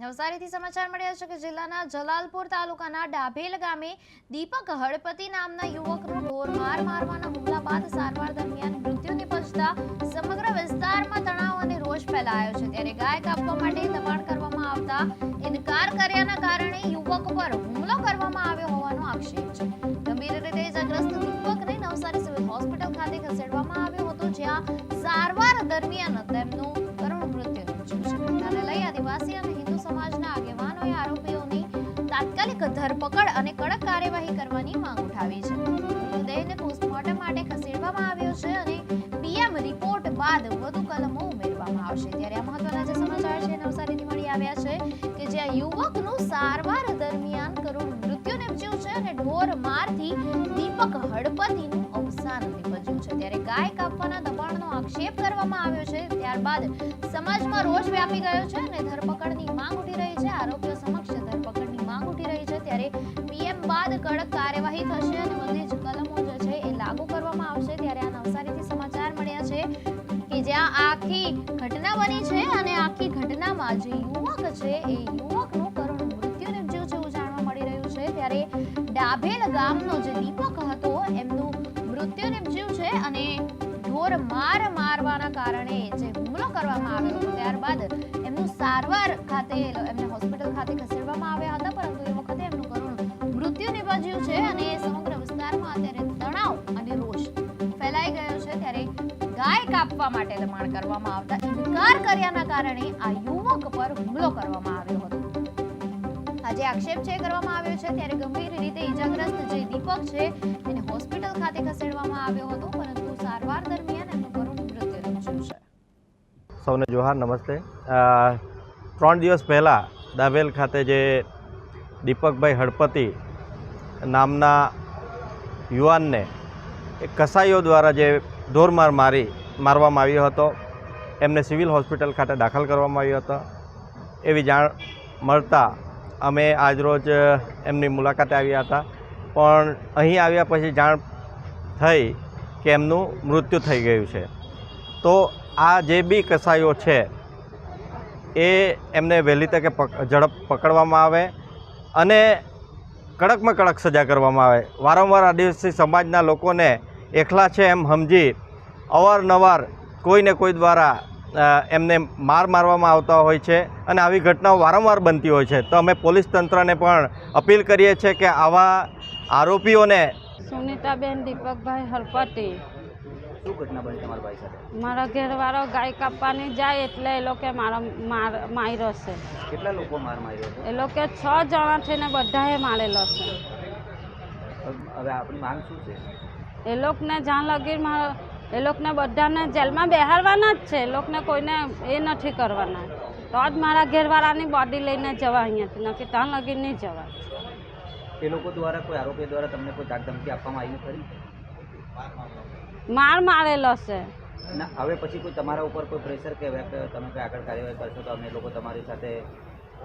નવસારીથી સમાચાર મળ્યા છે કે જિલ્લાના જલાલપુર તાલુકાના ડાભેલ ગામે દીપક હળપતિ નામના યુવકનું ઢોરમાર મારવાના હુમલા બાદ સારવાર દરમિયાન મૃત્યુ નિપજતા સમગ્ર વિસ્તારમાં તણાવ અને રોષ ફેલાયો છે. ત્યારે ગાય કાપવા માટે દબાણ કરવામાં આવતા ઇનકાર કર્યાના કારણે યુવક પર હુમલો કરવામાં આવ્યો હોવાનો આક્ષેપ છે. ગંભીર રીતે ઇજાગ્રસ્ત દીપકને નવસારી સિવિલ હોસ્પિટલ ખાતે ખસેડવામાં આવ્યો હતો, જ્યાં સારવાર દરમિયાન તાત્કાલિક ધરપકડ અને કડક કાર્યવાહી કરવાની માંગ ઉઠાવી છે. મૃતદેહને પોસ્ટમોર્ટમ માટે ખસેડવામાં આવ્યો છે અને પીએમ રિપોર્ટ બાદ વધુ કલમો ઉમેરવામાં આવશે. ત્યારે આ મહત્વના જે સમાચાર છે, નવસારીથી મળી આવ્યા છે કે જ્યાં યુવકનું સારવાર દરમિયાન કરુણ મૃત્યુ નિપજ્યું છે અને ઢોર મારથી દીપક હડપતિનું અવસાન નિપજ્યું છે. ત્યારે ગાય કાપવાના દબાણનો આક્ષેપ કરવામાં આવ્યો છે. ત્યારબાદ સમાજમાં રોષ વ્યાપી ગયો છે અને ધરપકડની બની છે અને આખી ઘટનામાં જે યુવક છે, એ યુવકનું કરુણ મૃત્યુ નિપજ્યું છે એવું જાણવા મળી રહ્યું છે. ત્યારે ડાભેલ ગામનો જે દીપક હતો, એમનું મૃત્યુ નિપજ્યું છે અને ઢોર માર મારવાના કારણે જે હુમલો કરવામાં આવ્યો ત્યારબાદ એમનું સારવાર ખાતે, એમને હોસ્પિટલ ખાતે ખસેડવામાં ગાય કાપવા માટે દબાણ કરવામાં આવતા ઇનકાર કર્યાના કારણે આ યુવક પર હુમલો કરવામાં આવ્યો હતો. આજે આક્ષેપ છે કરવામાં આવ્યો છે, ત્યારે ગંભીર રીતે ઈજાગ્રસ્ત જે દીપક છે, તેને હોસ્પિટલ ખાતે ખસેડવામાં આવ્યો હતો, પરંતુ સારવાર દરમિયાન એમનું કરુણ મૃત્યુ નિપજ્યું છે. સૌને જોહાર, નમસ્તે. ત્રણ દિવસ પહેલાં દાભેલ ખાતે જે દીપકભાઈ હળપતિ નામના યુવાનને એ કસાઈઓ દ્વારા જે ઢોરમાર મારી, મારવામાં આવ્યો હતો. એમને સિવિલ હોસ્પિટલ ખાતે દાખલ કરવામાં આવ્યો હતો. એવી જાણ મળતા અમે આજરોજ એમની મુલાકાતે આવ્યા હતા. પણ અહીં આવ્યા પછી જાણ થઈ કે એમનું મૃત્યુ થઈ ગયું છે. તો આ જે બી કસાયો છે, એ એમને વહેલી તકે ઝડપ પકડવામાં આવે અને કડકમાં કડક સજા કરવામાં આવે. વારંવાર આદિવાસી સમાજના લોકોને એકલા છે એમ સમજી અવારનવાર કોઈને કોઈ દ્વારા એમને માર મારવામાં આવતા હોય છે અને આવી ઘટનાઓ વારંવાર બનતી હોય છે. તો અમે પોલીસ તંત્રને પણ અપીલ કરીએ છીએ કે આવા આરોપીઓને સુનિતાબેન દીપકભાઈ હરપટી. શું ઘટના બની તમારા ભાઈ સાથે? મારા ઘરવાળો ગાય કાપવાની જાય એટલે એ લોકો મારો માર માર્યો છે. કેટલા લોકો માર માર્યો એ લોકો છ જણા છે ને બધાએ મારેલો છે. હવે આપણી માંગ શું છે? એ લોકોને જ્યાં લગી માર- એ લોકોને બધાને જેલમાં બેહારવાના જ છે. એ લોકોને કોઈને એ નથી કરવાના. તો જ મારા ઘરવાળાની બોડી લઈને જવા અહીંયાથી નક્કી ત્યાં લગી નહીં જવા. એ લોકો દ્વારા કોઈ આરોપી દ્વારા તમને કોઈ ધાકધમકી આપવામાં આવી ખરી? માર મારેલો છે. ના હવે પછી કોઈ તમારા ઉપર કોઈ પ્રેશર કે કે તમે કોઈ આગળ કાર્યવાહી કરશો તો અમે લોકો તમારી સાથે